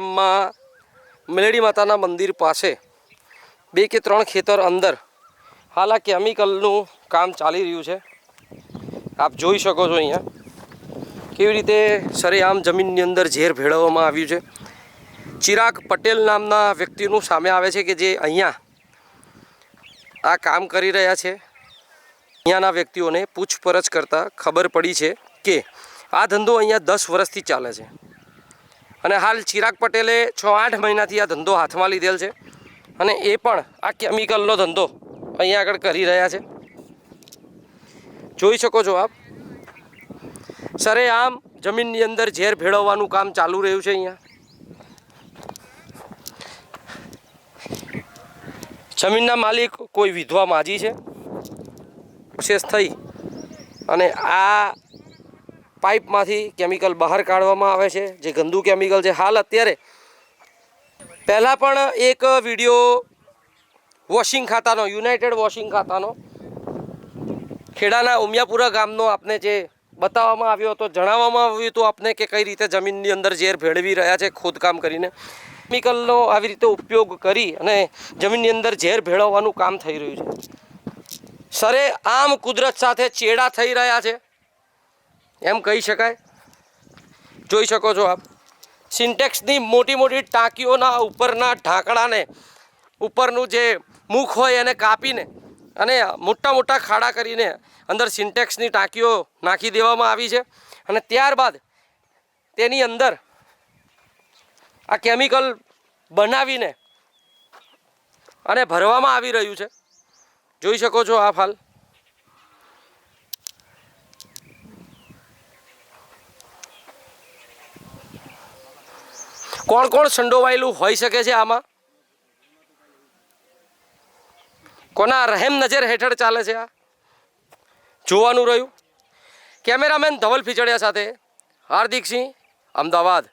ગામમાં મેલડી માતાના મંદિર પાસે બે કે ત્રણ ખેતર અંદર હાલ આ કેમિકલનું કામ ચાલી રહ્યું છે. આપ જોઈ શકો છો અહીંયા કેવી રીતે સરેઆમ જમીનની અંદર ઝેર ભેળવવામાં આવ્યું છે. ચિરાગ પટેલ નામના વ્યક્તિનું સામે આવે છે કે જે અહીંયા આ કામ કરી રહ્યા છે. અહીંયાના વ્યક્તિઓને પૂછપરછ કરતાં ખબર પડી છે કે આ ધંધો અહીંયા દસ વર્ષથી ચાલે છે. અને હાલ ચિરાગ પટેલે છ આઠ મહિનાથી આ ધંધો હાથમાં લીધેલ છે. અને એ પણ આ કેમિકલનો ધંધો અહીંયા આગળ કરી રહ્યા છે. જોઈ શકો છો આપ. સરે આમ જમીનની અંદર ઝેર ભેળવવાનું કામ ચાલુ રહ્યું છે અહીંયા. જમીનના માલિક કોઈ વિધવા માજી છે. પ્રોસેસ થઈ. અને આ પાઇપમાંથી કેમિકલ બહાર કાઢવામાં આવે છે. જે ગંદુ કેમિકલ છે. હાલ અત્યારે પહેલાં પણ એક વીડિયો વોશિંગ ખાતાનો, યુનાઇટેડ વોશિંગ ખાતાનો, ખેડાના ઉમિયાપુરા ગામનો આપને જે બતાવવામાં આવ્યો હતો, જણાવવામાં આવ્યું હતું આપને કે કઈ રીતે જમીનની અંદર ઝેર ભેળવી રહ્યા છે ખોદકામ કરીને. કેમિકલનો આવી રીતે ઉપયોગ કરી અને જમીનની અંદર ઝેર ભેળવવાનું કામ થઈ રહ્યું છે. સરે આમ કુદરત સાથે ચેડા થઈ રહ્યા છે. એમ કહી શકાય? જોઈ શકો છો આપ. સિન્ટેક્સની મોટી મોટી ટાંકીઓના ઉપરના ઢાંકણાને, ઉપરનું જે મુખ હોય એને કાપીને અને મોટા મોટા ખાડા કરીને અંદર સિન્ટેક્સની ટાંકીઓ નાખી દેવામાં આવી છે. અને ત્યારબાદ તેની અંદર આ કેમિકલ બનાવીને અને ભરવામાં આવી રહ્યું છે. જોઈ શકો છો આપ હાલ. કોણ કોણ સંડોવાયેલું હોઈ શકે છે આમાં? કોના રહેમ નજર હેઠળ ચાલે છે આ? જોવાનું રહ્યું? કેમેરામેન ધવલ ફીચડિયા સાથે હાર્દિક સિંહ અમદાવાદ.